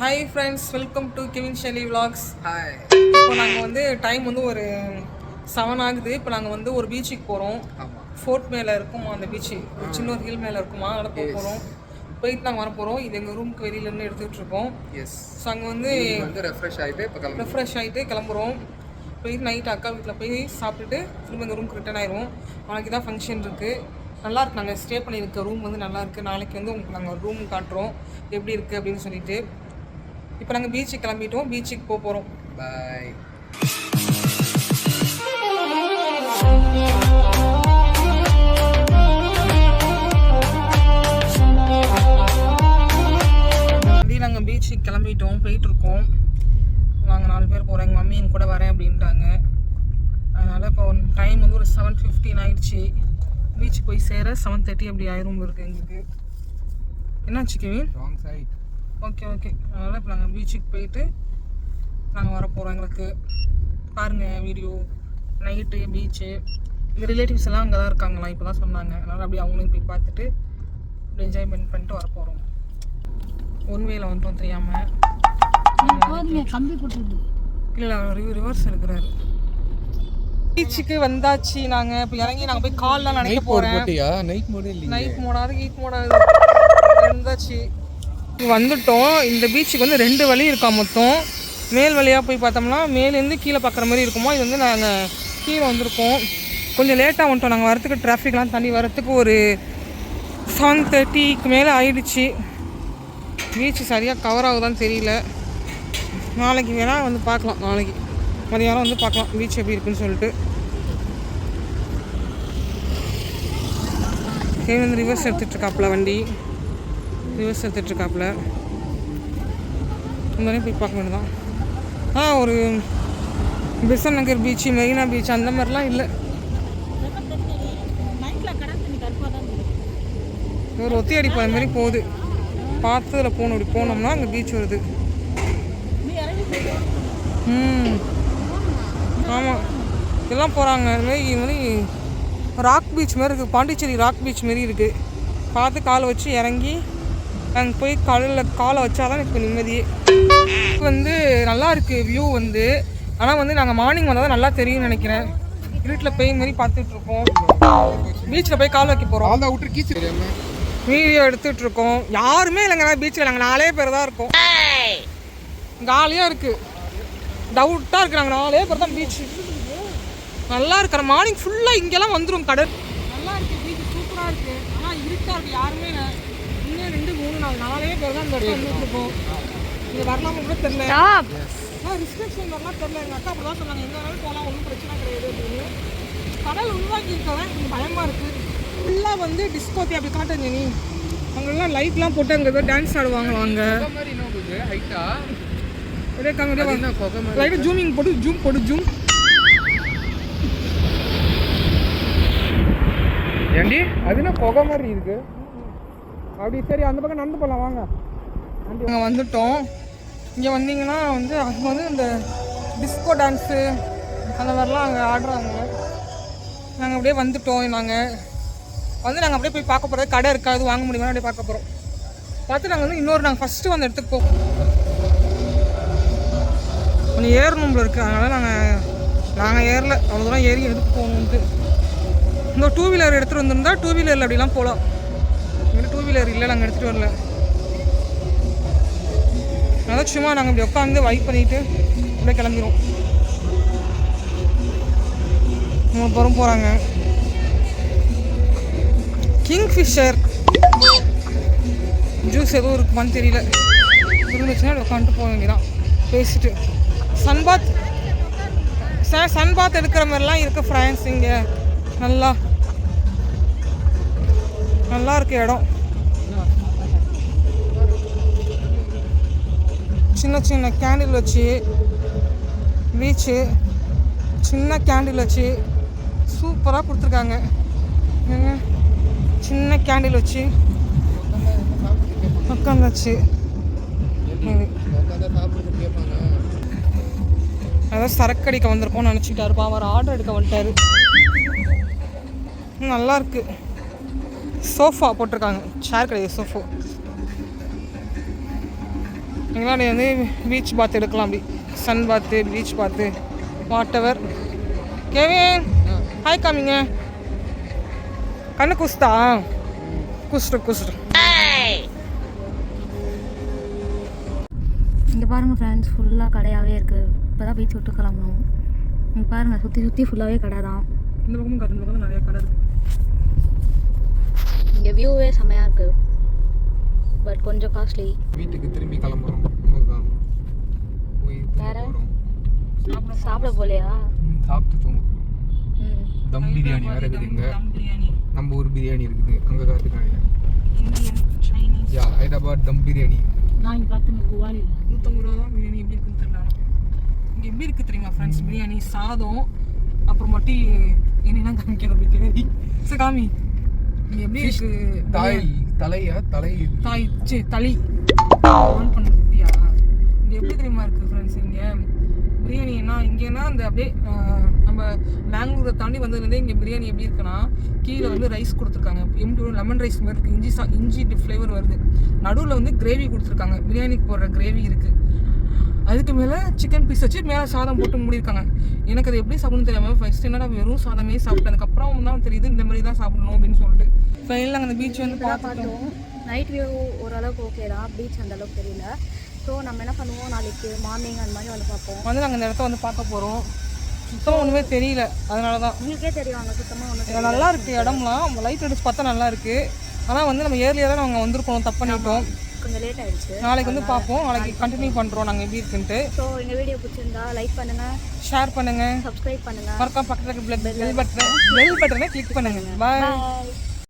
Hi friends welcome to Kevin Shelly vlogs. Hi இப்போ நாங்கள் வந்து டைம் வந்து ஒரு செவன் ஆகுது. இப்போ நாங்கள் வந்து ஒரு பீச்சுக்கு போகிறோம் ஃபோர்ட் மேலே இருக்குமா அந்த பீச்சு ஒரு சின்ன ஒரு ஹில் மேலே இருக்குமா? அதில் போக போகிறோம் போயிட்டு நாங்கள் வர போகிறோம் இது எங்கள் ரூமுக்கு வெளியிலேருந்து எடுத்துக்கிட்டு இருக்கோம். எஸ் ஸோ அங்கே வந்து ரெஃப்ரெஷ் ஆகிட்டு இப்போ ரெஃப்ரெஷ் ஆகிட்டு கிளம்புறோம். போயிட்டு நைட் அக்கா வீட்டில் போய் சாப்பிட்டுட்டு திரும்ப எங்கள் ரூமுக்கு ரிட்டர்ன் ஆயிடுவோம் நாளைக்கு தான் ஃபங்க்ஷன் இருக்குது நல்லா இருக்கு. நாங்கள் ஸ்டே பண்ணியிருக்க ரூம் வந்து நல்லா இருக்கு. நாளைக்கு வந்து உங்களுக்கு நாங்கள் ரூம் காட்டுறோம். எப்படி இருக்குது அப்படின்னு சொல்லிட்டு. இப்போ நாங்கள் பீச்சுக்கு கிளம்பிட்டோம். பீச்சுக்கு போக போகிறோம் பாய் நாங்கள் பீச்சுக்கு கிளம்பிட்டோம். போயிட்டுருக்கோம் நாங்கள் நாலு பேர் போகிறோம் எங்கள் மம்மி என் கூட வரேன் அப்படின்ட்டாங்க. அதனால் இப்போ டைம் வந்து ஒரு செவன் ஃபிஃப்டின் ஆயிடுச்சு. பீச் போய் சேர செவன் தேர்ட்டி அப்படி ஆயிரும் இருக்குது எங்களுக்கு. என்னாச்சு Kevin? Wrong side okay okay அதனால் இப்போ நாங்கள் பீச்சுக்கு போயிட்டு நாங்கள் வர போகிறோம் எங்களுக்கு. பாருங்கள் வீடியோ நைட்டு பீச்சு எங்கள் ரிலேட்டிவ்ஸ் எல்லாம் அங்கே தான் இருக்காங்களாம் இப்போ தான் சொன்னாங்க. அதனால் அப்படியே அவங்களையும் போய் பார்த்துட்டு அப்படி என்ஜாய்மெண்ட் பண்ணிட்டு வர போகிறோம் ஒன் வேல வந்துட்டோம் தெரியாமல் கம்பி போட்டுருது இல்லை ரிவ் ரிவர்ஸ் எடுக்கிறாரு. பீச்சுக்கு வந்தாச்சு. நாங்கள் இப்போ இறங்கி நாங்கள் போய் கால்லாம் நினைக்க போகிறேன் போட்டியா? நைட் மோடே இல்லையா. நைட் மோடாது ஹீட் மோடாது இருந்தாச்சு வந்துட்டோம். இந்த பீச்சுக்கு வந்து ரெண்டு வழி இருக்கா மொத்தம். மேல் வழியாக போய் பார்த்தோம்னா மேலேருந்து கீழே பார்க்குற மாதிரி இருக்குமோ? இது வந்து நாங்கள் கீழே வந்திருக்கோம். கொஞ்சம் லேட்டாக வந்துட்டோம். நாங்கள் வரத்துக்கு டிராஃபிக்லாம் தாண்டி வரத்துக்கு ஒரு செவன் தேர்ட்டிக்கு மேலே ஆயிடுச்சு. பீச்சு சரியாக கவர் ஆகுதான்னு தெரியல. நாளைக்கு வேணால் வந்து பார்க்கலாம். நாளைக்கு மதியானம் வந்து பார்க்கலாம். பீச் எப்படி இருக்குன்னு சொல்லிட்டு. தேவி வந்து ரிவர்ஸ் எடுத்துகிட்ருக்காப்புல வண்டி. ரிவர்ஸ் எடுத்துட்ருக்காப்புல. இந்த போய் பார்க்க வேண்டியதான் ஆ ஒரு பிசன் நகர் பீச்சு மெரினா பீச் அந்த மாதிரிலாம் இல்லை. ஒரு ஒத்தி அடிப்பு போகிற மாதிரி போகுது. பார்த்ததில் போகணும் இப்படி போனோம்னா அங்கே பீச் வருது. ம். ஆமாம் எல்லாம் போகிறாங்க இது மாதிரி இது மாதிரி ராக் பீச் மாதிரி இருக்குது பாண்டிச்சேரி ராக் பீச் மாரி இருக்குது பார்த்து காலை வச்சு இறங்கி அங்கே போய் காலில் காலை வச்சாதான் இப்போ நிம்மதியே வந்து நல்லா இருக்குது வியூ வந்து. ஆனால் வந்து நாங்கள் மார்னிங் வந்தால் தான் நல்லா தெரியும்னு நினைக்கிறேன். இருட்டில் போய் மாதிரி பார்த்துட்டு இருக்கோம் பீச்சில் போய் கால் வைக்க போகிறோம் ஆல் அவுட்டர் கீச்சு வீடியோ எடுத்துட்டு இருக்கோம். யாருமே இல்லைங்க பீச்சில் நாங்கள் நாலே பேர் தான் இருக்கோம். காலியாக இருக்கு. டவுட்டாக இருக்கு நாங்கள் நாலே பேர் தான் பீச் நல்லா இருக்கிற மார்னிங் ஃபுல்லாக இங்கெல்லாம் வந்துடும் கடல். நல்லா இருக்கு பீச் சூப்பராக இருக்கு. ஆனால் இருட்டா இருக்கு யாருமே இல்லை. ரெண்டு மூணு நாள் நாலே பேர் தான் இந்த இடத்துல இருக்கோம் இங்கே வரலாமா கூட தெரியல. ஆ ரிஸ்ட்ரிக்ஷன் வரலாம் தெரியல. எங்கள் அக்கா அப்படி தான் சொன்னாங்க. எந்த நாள் போகலாம் ஒன்றும் பிரச்சனை கிடையாது அப்படின்னு. கடல் உருவாக்கி இருக்கதான் கொஞ்சம் பயமாக இருக்குது ஃபுல்லாக வந்து டிஸ்கோத்தி அப்படி காட்டுங்க நீ. அங்கெல்லாம் லைட்லாம் போட்டு அங்கே ஏதோ டான்ஸ் ஆடுவாங்களாம் அங்கே. அப்படியே காங்க லைட்டாக ஜூமிங் போட்டு ஜூம் போட்டு ஜூம் ஏண்டி அது என்ன கொகை மாதிரி இருக்கு? அப்படி சரி அந்த பக்கம் நடந்து போகலாம் வாங்க. அங்கே வந்துட்டோம். இங்கே வந்தீங்கன்னா வந்து அங்கே வந்து இந்த டிஸ்கோ டான்ஸு அந்த மாதிரிலாம் அங்கே ஆடுறாங்க. நாங்கள் அப்படியே வந்துட்டோம் நாங்கள் வந்து நாங்கள் அப்படியே போய் பார்க்க போகிறது கடை இருக்காது வாங்க முடியுமா அப்படியே பார்க்க போகிறோம் பார்த்து நாங்கள் வந்து இன்னொரு நாங்கள் ஃபஸ்ட்டு வந்த இடத்துக்கு போவோம் கொஞ்சம் ஏறணும்ல இருக்குது அதனால் நாங்கள் நாங்கள் ஏறல. அவ்வளோ தூரம் ஏறி எடுத்து போகணுன்ட்டு இந்த டூ வீலர் எடுத்துகிட்டு வந்திருந்தா டூ வீலரில் அப்படிலாம் போகலாம் டூ வீலர் இல்லை நாங்கள் எடுத்துகிட்டு வரல. அதான் சும்மா நாங்கள் இப்படி உட்காந்து வைப் பண்ணிட்டு அப்படியே கிளம்பிடுவோம் மூணு பேரும் போகிறாங்க கிங்ஃபிஷர் ஜூஸ் எதுவும் இருக்குமான்னு தெரியல. இருந்துச்சுன்னா அப்படி உட்காந்துட்டு போக வேண்டியதான் பேசிட்டு. சன்பாத் சார் சன்பாத் எடுக்கிற மாதிரிலாம் இருக்குது ஃப்ரான்ஸ் இங்கே. நல்லா நல்லா இருக்கு இடம். சின்ன சின்ன கேண்டில் வச்சு பீச்சு சின்ன கேண்டில் வச்சு சூப்பராக கொடுத்துருக்காங்க. சின்ன கேண்டில் வச்சு உட்காந்தா கேட்பாங்க அதான் சரக்கு அடிக்க வந்திருக்கோம்னு நினச்சிக்கிட்டாருப்பா அவர் ஆர்டர் எடுக்க வந்துட்டாரு. நல்லா இருக்கு. சோஃபா போட்டிருக்காங்க. சேர் கிடையாது சோஃபா. இங்கெல்லாம் நீ வந்து பீச் பாத் எடுக்கலாம் அப்படி. சன் பாத்து பீச் பாத்து வாட் எவர் கேவின் ஹாய் காமிங்க கண்ணு குஸ்தா? குஸ்ட்டு குஸ்ட்டு இங்கே பாருங்கள் ஃப்ரெண்ட்ஸ் ஃபுல்லாக கடையாகவே இருக்குது இப்போ தான் பீச் விட்டு கிளம்பணும். இங்கே பாருங்கள் சுற்றி சுற்றி ஃபுல்லாகவே கடை தான். இந்த பக்கமும் பக்கம் நிறைய கடை இருக்கு. இங்கே வியூவே செம்மையாக இருக்குது பட் கொஞ்சம் காஸ்ட்லி வீட்டுக்கு திரும்பி கிளம்புறோம். அவ்வளோதான் போய் வேற? சாப்பிட போலையா? சாப்பிட்டு தூங்க ம். தம் பிரியாணி வேற இருக்குதுங்க. தம் பிரியாணி. நம்ம ஊர் பிரியாணி இருக்குது. அங்கே சைனீஸ் யா ஹைதராபாத் தம் பிரியாணி. நான் இங்கே பார்த்து குவாலி. நூற்றம்பது ரூபா தான் பிரியாணி. எப்படி இருக்குன்னு தெரியல இங்கே எப்படி இருக்குது தெரியுமா ஃப்ரெண்ட்ஸ் பிரியாணி சாதம் அப்புறம் மட்டும் என்னென்ன காமிக்கிறது சரி காமி. இங்கே எப்படி இருக்கு? தாய். தலையா தலை தாய் சி தளி. ஆன் பண்ணியா இங்கே எப்படி தெரியுமா இருக்குது ஃப்ரெண்ட்ஸ் இங்கே? பிரியாணினா இங்கேனா அந்த அப்படியே நம்ம பெங்களூரை தாண்டி வந்ததுலேருந்தே இங்கே பிரியாணி எப்படி இருக்குன்னா கீழே வந்து ரைஸ் கொடுத்துருக்காங்க. எம்டி லெமன் ரைஸ் மாதிரி இருக்குது இஞ்சி சா இஞ்சி ஃப்ளேவர் வருது. நடுவில் வந்து கிரேவி கொடுத்துருக்காங்க. பிரியாணிக்கு போடுற கிரேவி இருக்குது அதுக்கு மேலே சிக்கன் பீஸ் வச்சு மேலே சாதம் போட்டு மூடியிருக்காங்க. எனக்கு அது எப்படி சாப்பிடணும்னு தெரியாமல் ஃபர்ஸ்ட் என்னடா வெறும் சாதமே சாப்பிட்டேன். அதுக்கப்புறம் தான் தெரியுது இந்த மாதிரி தான் சாப்பிடணும் அப்படின்னு சொல்லிட்டு. ஃபைனலாக அந்த பீச் வந்து பார்த்தோம். நைட் வியூ ஓரளவுக்கு ஓகே தான். பீச் அந்த அளவுக்கு தெரியல. ஸோ நம்ம என்ன பண்ணுவோம்? நாளைக்கு மார்னிங் அந்த மாதிரி வந்து பார்ப்போம். வந்து நாங்கள் இந்த இடத்த வந்து பார்க்க போகிறோம் சுத்தமாக ஒன்றுமே தெரியல. அதனால தான் உங்களுக்கே தெரியும். அங்கே சுத்தமாக ஒன்றும் நல்லா இருக்கு இடம்லாம். லைட் அடிச்சு பார்த்தா நல்லா இருக்கு. ஆனால் வந்து நம்ம ஏர்லியாக தான் நாங்கள் வந்திருக்கோம். தப்பு பண்ணிட்டோம். கொஞ்சம் லேட் ஆயிடுச்சு. நாளைக்கு வந்து பார்ப்போம். நாளைக்கு கண்டினியூ பண்ணுறோம் நாங்கள் எப்படி இருக்குன்ட்டு. ஸோ எங்கள் வீடியோ பிடிச்சிருந்தா லைக் பண்ணுங்கள் ஷேர் பண்ணுங்க. சப்ஸ்கிரைப் பண்ணுங்கள் மறக்காம பக்கத்தில் பெல் பட்டன் பெல் பட்டனை கிளிக் பண்ணுங்க. பாய்